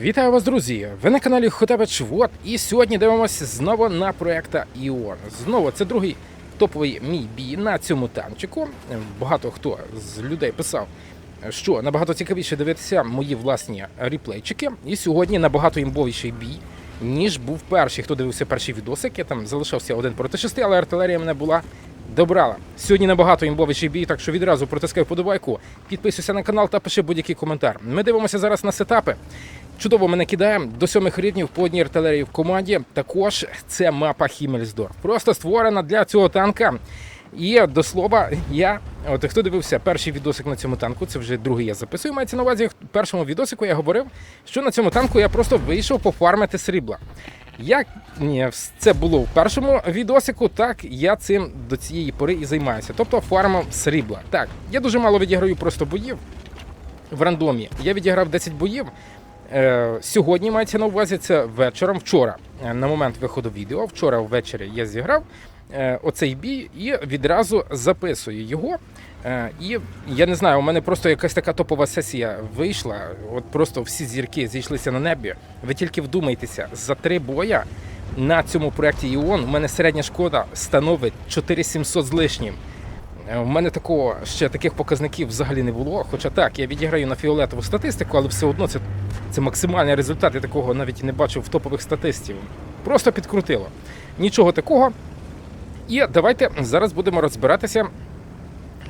Вітаю вас, друзі! Ви на каналі Хотебич Вот, і сьогодні дивимося знову на проекта Іон. Знову це другий топовий мій бій на цьому танчику. Багато хто з людей писав, що набагато цікавіше дивитися мої власні реплейчики. І сьогодні набагато імбовіший бій, ніж був перший. Хто дивився перший відосик, я там залишався один проти шести, але артилерія мене була добрала. Сьогодні набагато імбовіший бій, так що відразу протискай вподобайку, підписуйся на канал та пиши будь-який коментар. Ми дивимося зараз на сетапи. Чудово мене кидаємо до сьомих рівнів по одній артилерії в команді. Також це мапа Хімельсдорф. Просто створена для цього танка. І до слова, я, от хто дивився перший відосик на цьому танку, це вже другий я записую. Мається на увазі, в першому відосику я говорив, що на цьому танку я просто вийшов пофармити срібла. Як це було в першому відосику, так я цим до цієї пори і займаюся. Тобто фармом срібла. Так, я дуже мало відіграю просто боїв в рандомі. Я відіграв 10 боїв. Е, Сьогодні мається на увазі це вечором. Вчора, е, на момент виходу відео, вчора ввечері я зіграв оцей бій і відразу записую його. Е, І я не знаю, у мене просто якась така топова сесія вийшла. От просто всі зірки зійшлися на небі. Ви тільки вдумайтеся, за три боя на цьому проєкті Іон у мене середня шкода становить 4700 з лишнім. Е, У мене такого ще таких показників взагалі не було. Хоча так, я відіграю на фіолетову статистику, але все одно це, це максимальний результат. Я такого навіть не бачив в топових статистів. Просто підкрутило. Нічого такого. І давайте зараз будемо розбиратися,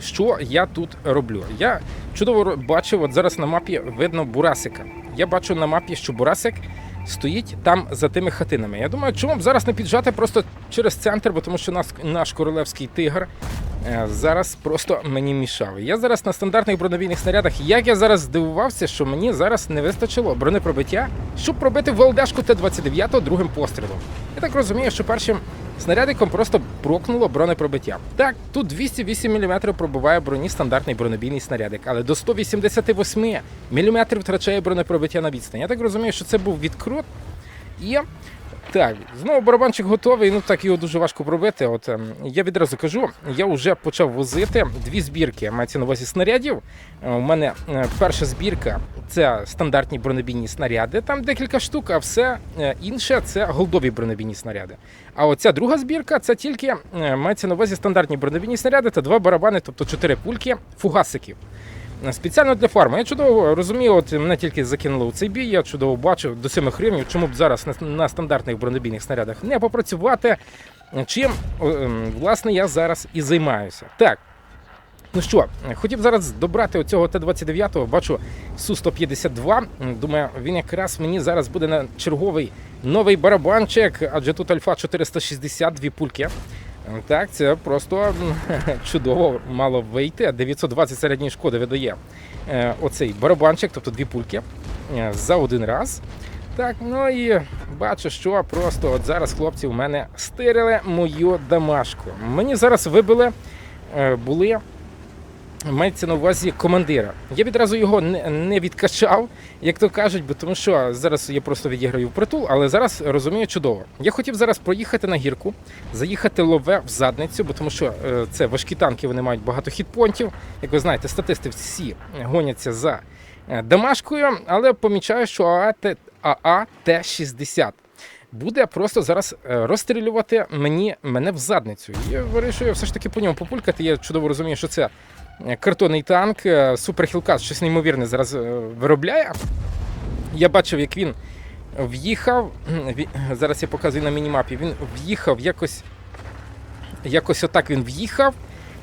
що я тут роблю. Я чудово бачив, от зараз на мапі видно Бурасика. Я бачу на мапі, що Бурасик стоїть там за тими хатинами. Я думаю, чому б зараз не піджати просто через центр, бо тому що наш, наш королевський тигр е, зараз просто мені мішав. Я зараз на стандартних бронебійних снарядах. Як я зараз здивувався, що мені зараз не вистачило бронепробиття, щоб пробити ВЛДшку Т-29 другим пострілом. Я так розумію, що першим снарядиком просто прокнуло бронепробиття. Так, тут 208 мм пробиває броні стандартний бронебійний снарядик, але до 188 мм втрачає бронепробиття на відстань. Я так розумію, що це був відкрут. І так, знову барабанчик готовий. Ну так його дуже важко пробити. От ем, я відразу кажу, я вже почав возити дві збірки. Мається на увазі снарядів. Е, У мене е, перша збірка це стандартні бронебійні снаряди, там декілька штук, а все е, інше це голдові бронебійні снаряди. А оця друга збірка це тільки мається на увазі стандартні бронебійні снаряди та два барабани, тобто чотири пульки фугасиків. Е, Спеціально для фарми. Я чудово розумію, от мене тільки закинули у цей бій, я чудово бачив до 7 гривень, чому б зараз на, стандартних бронебійних снарядах не попрацювати. Чим, ем, власне, я зараз і займаюся. Так. Ну що, хотів зараз добрати оцього Т-29, бачу Су-152. Думаю, він якраз мені зараз буде на черговий новий барабанчик, адже тут Альфа 460, дві пульки. Так, це просто чудово мало вийти. 920 середньої шкоди видає е, оцей барабанчик, тобто дві пульки е, за один раз. Так, ну і бачу, що просто от зараз хлопці в мене стирили мою домашку. Мені зараз вибили, е, були мається на увазі командира. Я відразу його не, відкачав, як то кажуть, бо тому що зараз я просто відіграю в притул, але зараз розумію чудово. Я хотів зараз проїхати на гірку, заїхати лове в задницю, бо тому що е, це важкі танки, вони мають багато хітпонтів. Як ви знаєте, статисти всі гоняться за е, домашкою, але помічаю, що ААТ ААТ-60 буде просто зараз е, розстрілювати мені мене в задницю. І вирішую все ж таки по ньому популькати. Я чудово розумію, що це картонний танк. е, Супер Хілкас щось неймовірне зараз е, виробляє. Я бачив, як він в'їхав. Зараз я показую на мінімапі. Він в'їхав якось. Якось отак він в'їхав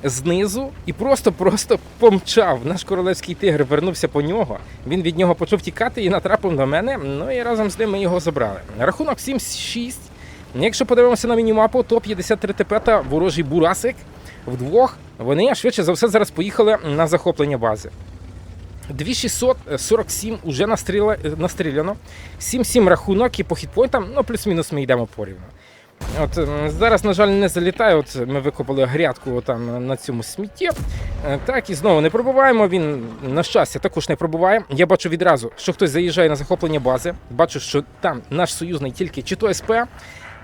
знизу і просто-просто помчав. Наш королевський тигр вернувся по нього. Він від нього почав тікати і натрапив на мене. Ну і разом з ним ми його забрали. Рахунок 7-6. Якщо подивимося на мінімапу, то 53 ТП та ворожий бурасик вдвох. Вони швидше за все зараз поїхали на захоплення бази. 2647 уже настріля, настріляно. 7-7 рахунок і по хітпойнтам, ну плюс-мінус ми йдемо порівну. От зараз, на жаль, не залітає. От ми викопали грядку там на цьому смітті. Е, Так, і знову не пробуваємо. Він, на щастя, також не пробуває. Я бачу відразу, що хтось заїжджає на захоплення бази. Бачу, що там наш союзний тільки чи то СП.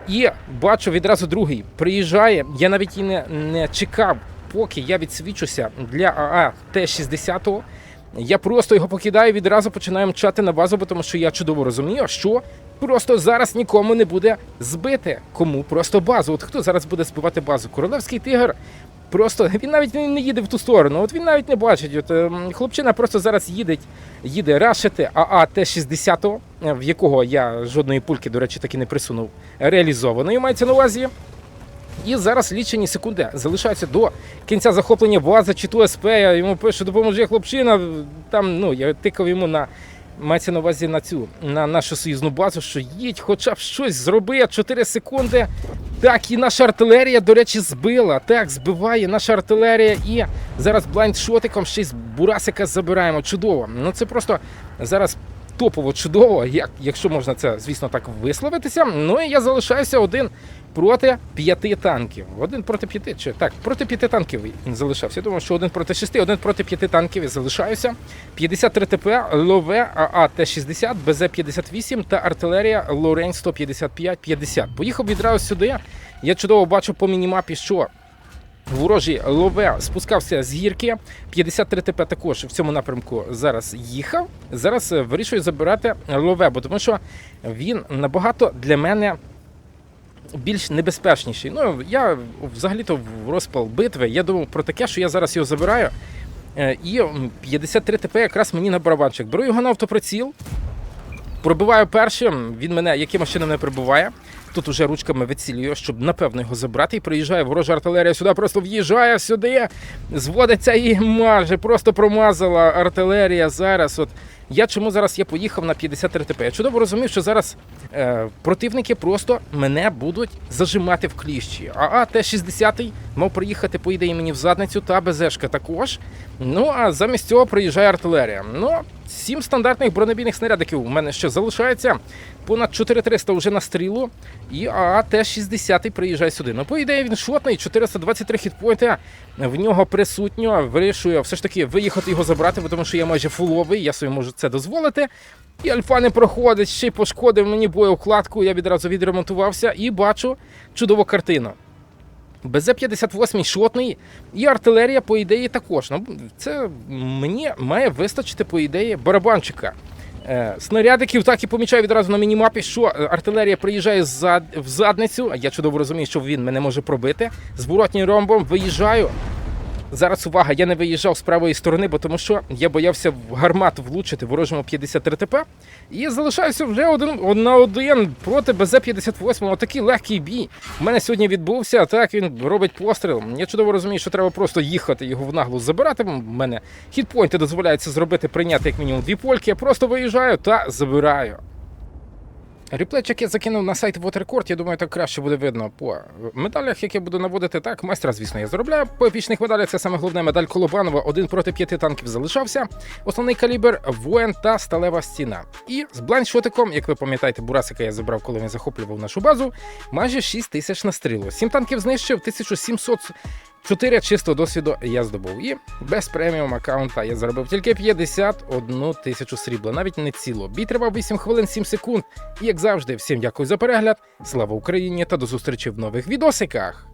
І бачу відразу другий. Приїжджає. Я навіть і не, не чекав, поки я відсвічуся для АА Т-60. Я просто його покидаю, і відразу починаю мчати на базу, тому що я чудово розумію, що просто зараз нікому не буде збити. Кому просто базу. От хто зараз буде збивати базу? Королевський тигр. Просто він навіть не їде в ту сторону. От він навіть не бачить. От ем, хлопчина просто зараз їде, їде рашити АА Т-60, е, в якого я жодної пульки, до речі, таки не присунув. Реалізованою мається на увазі. І зараз лічені секунди залишаються до кінця захоплення бази чи ту СП. Я йому пишу, допоможи хлопчина. Там ну я тикав йому на мається на увазі на цю на нашу союзну базу, що їдь, хоча б щось зроби. 4 секунди. Так, і наша артилерія, до речі, збила. Так, збиває наша артилерія. І зараз блайндшотиком ще з Бурасика забираємо. Чудово. Ну це просто зараз топово чудово, як, якщо можна це, звісно, так висловитися. Ну і я залишаюся один проти п'яти танків. Один проти п'яти, чи так, проти п'яти танків він залишався. Я думаю, що один проти шести, один проти п'яти танків залишаюся. 53 ТП, Лове АА Т-60, БЗ-58 та артилерія Лорень 155-50. Поїхав відразу сюди. Я чудово бачу по мінімапі, що Ворожий лове спускався з гірки. 53 ТП також в цьому напрямку зараз їхав. Зараз е, вирішую забирати лове, бо тому що він набагато для мене більш небезпечніший. Ну я взагалі-то в розпал битви. Я думав про таке, що я зараз його забираю. Е, І 53 ТП якраз мені на барабанчик. Беру його на автоприціл, пробиваю першим. Він мене якимось чином не прибуває. Тут уже ручками вицілюю, щоб напевно його забрати. І приїжджає ворожа артилерія сюди, просто в'їжджає сюди, зводиться і маже, просто промазала артилерія зараз. От я чому зараз я поїхав на 53 ТП? Я чудово розумів, що зараз е, противники просто мене будуть зажимати в кліщі. А Т-60 мав приїхати, по ідеї, мені в задницю, та БЗшка також. Ну а замість цього приїжджає артилерія. Ну, сім стандартних бронебійних снарядиків у мене ще залишається. Понад 4300 вже на стрілу. І АА Т-60 приїжджає сюди. Ну, по ідеї, він шотний, 423 хітпойнти в нього присутньо. Вирішую все ж таки виїхати його забрати, тому що я майже фуловий, я собі можу це дозволити. І альфа не проходить, ще й пошкодив мені боєукладку, я відразу відремонтувався і бачу чудову картину. БЗ-58 шотний і артилерія, по ідеї, також. Ну, це мені має вистачити, по ідеї, барабанчика. Е, Снарядиків так і помічаю відразу на мінімапі, що е, артилерія приїжджає в задницю. Я чудово розумію, що він мене може пробити. З воротнім ромбом виїжджаю. Зараз увага, я не виїжджав з правої сторони, бо тому що я боявся в гармат влучити ворожому 53 ТП. І залишаюся вже один на один проти БЗ-58. Отакий легкий бій. У мене сьогодні відбувся. Так він робить постріл. Я чудово розумію, що треба просто їхати його в наглу забирати. У мене хітпойнти дозволяється зробити, прийняти як мінімум дві польки. Я просто виїжджаю та забираю. Реплейчик я закинув на сайт WaterCourt, я думаю, так краще буде видно по медалях, які я буду наводити. Так, майстра, звісно, я заробляю. По епічних медалях це саме головне медаль Колобанова. Один проти п'яти танків залишався. Основний калібр воїн та сталева стіна. І з блайндшотиком, як ви пам'ятаєте, Бурасика я забрав, коли він захоплював нашу базу. Майже 6 тисяч на стрілу. Сім танків знищив, 1700 Чотири чисто досвіду я здобув. І без преміум аккаунта я заробив тільки 51 тисячу срібла, навіть не ціло. Бій тривав 8 хвилин 7 секунд. І як завжди, всім дякую за перегляд. Слава Україні та до зустрічі в нових відосиках.